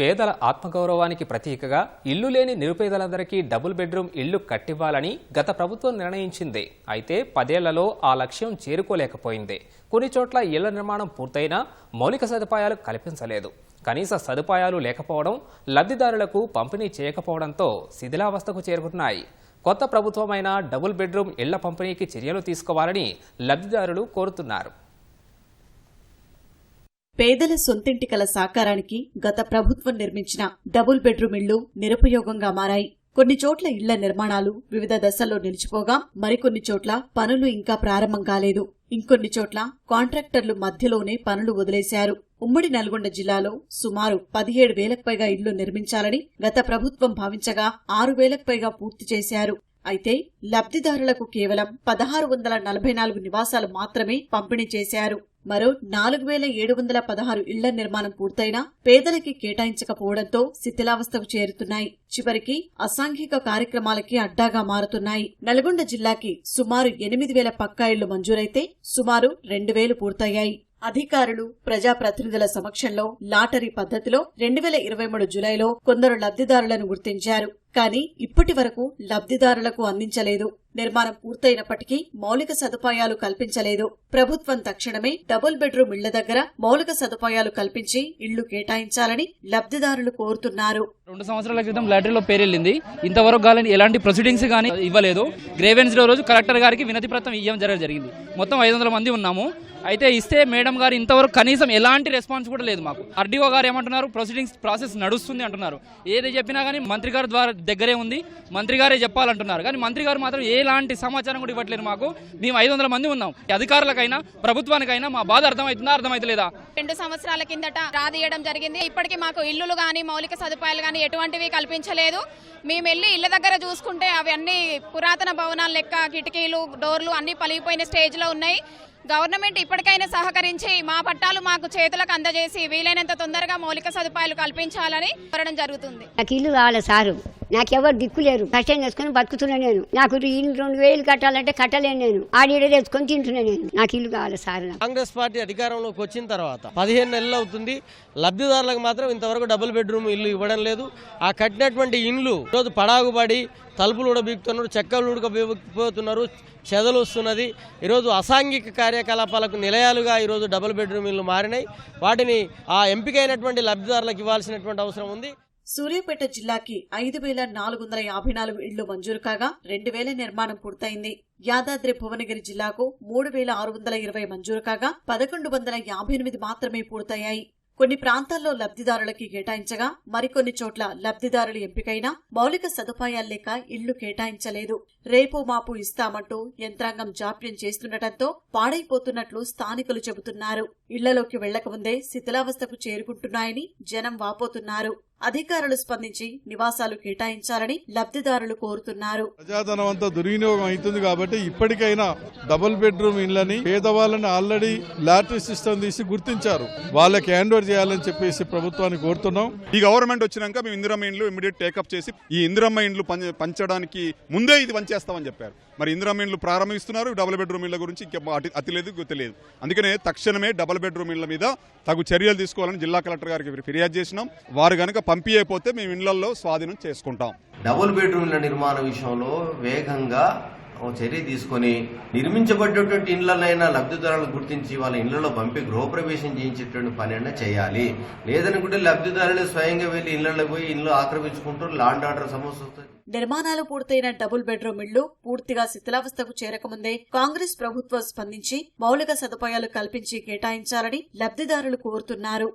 పేదల ఆత్మగౌరవానికి ప్రతీకగా ఇల్లు లేని నిరుపేదలందరికీ డబుల్ బెడ్రూమ్ ఇల్లు కట్టివ్వాలని గత ప్రభుత్వం నిర్ణయించింది. అయితే పదేళ్ళలో ఆ లక్ష్యం చేరుకోలేకపోయింది. కొన్ని చోట్ల ఇళ్ళ నిర్మాణం పూర్తయినా మౌలిక సదుపాయాలు కల్పించలేదు. కనీస సదుపాయాలు లేకపోవడం లబ్ధిదారులకు పంపిణీ చేయకపోవడంతో శిథిలావస్థకు చేరుకున్నాయి. కొత్త ప్రభుత్వమైన డబుల్ బెడ్రూమ్ ఇళ్ళ పంపిణీకి చర్యలు తీసుకోవాలని లబ్ధిదారులు కోరుతున్నారు. పేదల సొంతింటి కల సాకారానికి గత ప్రభుత్వం నిర్మించిన డబుల్ బెడ్రూమ్ ఇళ్ళు నిరుపయోగంగా మారాయి. కొన్ని చోట్ల ఇళ్ళ నిర్మాణాలు వివిధ దశల్లో నిలిచిపోగా మరికొన్ని చోట్ల పనులు ఇంకా ప్రారంభం కాలేదు. ఇంకొన్ని చోట్ల కాంట్రాక్టర్లు మధ్యలోనే పనులు వదిలేశారు. ఉమ్మడి నల్గొండ జిల్లాలో సుమారు పదిహేడు వేలకు పైగా ఇళ్ళు నిర్మించాలని గత ప్రభుత్వం భావించగా ఆరు వేలకు పైగా పూర్తి చేశారు. అయితే లబ్ధిదారులకు కేవలం పదహారు వందల నలభై నాలుగు నివాసాలు మాత్రమే పంపిణీ చేశారు. మరో నాలుగు వేల ఏడు వందల పదహారు ఇళ్ళ నిర్మాణం పూర్తయినా పేదలకి కేటాయించకపోవడంతో శిథిలావస్థకు చేరుతున్నాయి. చివరికి అసాంఘిక కార్యక్రమాలకి అడ్డాగా మారుతున్నాయి. నల్గొండ జిల్లాకి సుమారు ఎనిమిది వేల పక్కా ఇళ్ళు మంజూరైతే సుమారు రెండు వేలు పూర్తయ్యాయి. అధికారులు ప్రజాప్రతినిధుల సమక్షంలో లాటరీ పద్ధతిలో రెండు వేల ఇరవై మూడు జులైలో కొందరు లబ్ధిదారులను గుర్తించారు. కానీ ఇప్పటి వరకు లబ్ధిదారులకు అందించలేదు. నిర్మాణం పూర్తయినప్పటికీ మౌలిక సదుపాయాలు కల్పించలేదు. ప్రభుత్వం తక్షణమే డబుల్ బెడ్రూమ్ ఇళ్ళ దగ్గర మౌలిక సదుపాయాలు కల్పించి ఇళ్ళు కేటాయించాలని లబ్ధిదారులు కోరుతున్నారు. రెండు సంవత్సరాల క్రితం లాటరీలో పేరెళ్ళింది. ఇంతవరకు గాలని ఎలాంటి ప్రొసీడింగ్స్ కానీ ఇవ్వలేదు. గ్రేవెన్స్ రోజు కలెక్టర్ గారికి వినతి పత్రం ఇవ్వడం జరగ జరిగింది. మొత్తం ఐదు వందల మంది ఉన్నాము. అయితే ఇస్తే మేడం గారు ఇంతవరకు కనీసం ఎలాంటి రెస్పాన్స్ కూడా లేదు మాకు. ఆర్డీఓ గారు ఏమంటున్నారు? ప్రొసీడింగ్స్ ప్రాసెస్ నడుస్తుంది అంటున్నారు. ఏది చెప్పినా కానీ మంత్రి గారి ద్వారా దగ్గరే ఉంది. మంత్రి గారే చెప్పాలంటున్నారు. కానీ మంత్రి గారు మాత్రం ఎలాంటి సమాచారం కూడా ఇవ్వట్లేదు మాకు. మేము ఐదు వందల మంది ఉన్నాం. అధికారులకైనా ప్రభుత్వానికైనా మా బాధ అర్థమవుతుందా అర్థమవుతలేదా? రెండు సంవత్సరాల కిందట రాదీయడం జరిగింది. ఇప్పటికీ మాకు ఇల్లులు కానీ మౌలిక సదుపాయాలు కానీ ఎటువంటివి కల్పించలేదు. మేము వెళ్ళి ఇళ్ళ దగ్గర చూసుకుంటే అవి అన్ని పురాతన భవనాలు లెక్క కిటికీలు డోర్లు అన్ని పలిగిపోయిన స్టేజ్లో ఉన్నాయి. గవర్నమెంట్ ఇప్పటికైనా సహకరించి మా పట్టాలు మాకు చేతులకు అందజేసి వీలైనంత తొందరగా మౌలిక సదుపాయాలు కల్పించాలని కోరడం జరుగుతుంది. నాకు ఇల్లు కావాలి సారు? నాకెవరు దిక్కు లేరు. కష్టం చేసుకుని బతుకుతున్నా నేను. నాకు ఇల్లు రెండు వేలు కట్టాలంటే కట్టలేను నేను. ఆడిడ తెచ్చుకొని తింటున్నా నేను. నాకు ఇల్లు కావాలి సారు కాంగ్రెస్ పార్టీ అధికారంలోకి వచ్చిన తర్వాత పదిహేను నెలలు అవుతుంది. లబ్ధిదారులకు మాత్రం ఇంతవరకు డబుల్ బెడ్రూమ్ ఇల్లు ఇవ్వడం లేదు. ఆ కట్టినటువంటి ఇండ్లు ఈరోజు పడాగుబడి తలుపులు ఉడబీకుతున్నారు చెక్కలు ఉడకబోతున్నారు చెదలు వస్తున్నది. ఈరోజు అసాంఘిక కార్యకలాపాలకు నిలయాలుగా ఈరోజు డబుల్ బెడ్రూమ్ ఇల్లు మారినాయి. వాటిని ఆ ఎంపికైనటువంటి లబ్ధిదారులకు ఇవ్వాల్సినటువంటి అవసరం ఉంది. సూర్యాపేట జిల్లాకి ఐదు వేల నాలుగు వందల యాభై నాలుగు ఇళ్ళు మంజూరు కాగా రెండు వేల నిర్మాణం పూర్తయింది. యాదాద్రి భువనగిరి జిల్లాకు మూడు వేల ఆరు వందల ఇరవై మంజూరు కాగా పదకొండు వందల యాభై ఎనిమిది మాత్రమే పూర్తయ్యాయి. కొన్ని ప్రాంతాల్లో లబ్ధిదారులకి కేటాయించగా మరికొన్ని చోట్ల లబ్ధిదారులు ఎంపికైనా మౌలిక సదుపాయాలు లేక ఇళ్ళు కేటాయించలేదు. రేపు మాపు ఇస్తామంటూ యంత్రాంగం జాప్యం చేస్తుండటంతో పాడైపోతున్నట్లు స్థానికులు చెబుతున్నారు. ఇళ్ళలోకి వెళ్ళకముందే శిథిలావస్థకు చేరుకుంటున్నాయని జనం వాపోతున్నారు. అధికారులు స్పందించి నివాసాలు కేటాయించాలని లబ్ధిదారులు కోరుతున్నారు. ప్రజాధనం అంతా దుర్వినియోగం అవుతుంది కాబట్టి ఇప్పటికైనా డబుల్ బెడ్రూమ్ ఇళ్ళని పేదవాళ్ళని ఆల్రెడీ లాటరీ సిస్టమ్ తీసి గుర్తించారు. వాళ్ళకి హ్యాండ్ ఓవర్ చేయాలని చెప్పేసి ప్రభుత్వాన్ని కోరుతున్నాం. ఈ గవర్నమెంట్ వచ్చినాక మేము ఇందిరమ్మ ఇండ్లు ఇమీడియట్ టేకప్ చేసి ఈ ఇందిరమ్మ ఇండ్లు పంచ- పంచడానికి ముందే ఇది పంచేస్తామని చెప్పారు. మరి ఇందిరమ్మ ఇండ్లు ప్రారంభిస్తున్నారు. డబుల్ బెడ్రూమ్ ఇళ్ళ గురించి ఇంకా అతి- అతి లేదు గుర్తు లేదు. అందుకనే తక్షణమే డబుల్ బెడ్రూమ్ ఇళ్ళ మీద తగు చర్యలు తీసుకోవాలని జిల్లా కలెక్టర్ గారికి ఫిర్యాదు చేసినాం. వారు కనుక పంపించకపోతే మేము ఇళ్ళలో స్వాధీనం చేసుకుంటాం. డబుల్ బెడ్రూమ్ల నిర్మాణ విషయంలో వేగంగా చర్య తీసుకొని నిర్మించబడ్డటువంటి ఇళ్ళనైనా లబ్ధిదారులను గుర్తించి వాళ్ళ ఇళ్ళలో పంపి గృహప్రవేశం చేయించేటువంటి పని అయినా చేయాలి. లేదనుకుంటే లబ్ధిదారులే స్వయంగా వెళ్ళి ఇళ్ళలో పోయి ఇల్లు ఆక్రమించుకుంటూ లాండ్ ఆర్డర్ సమస్య వస్తుంది. నిర్మాణాలు పూర్తయిన డబుల్ బెడ్రూమ్ ఇళ్ళు పూర్తిగా శిథిలావస్థకు చేరకముందే కాంగ్రెస్ ప్రభుత్వం స్పందించి మౌలిక సదుపాయాలు కల్పించి కేటాయించాలని లబ్ధిదారులు కోరుతున్నారు.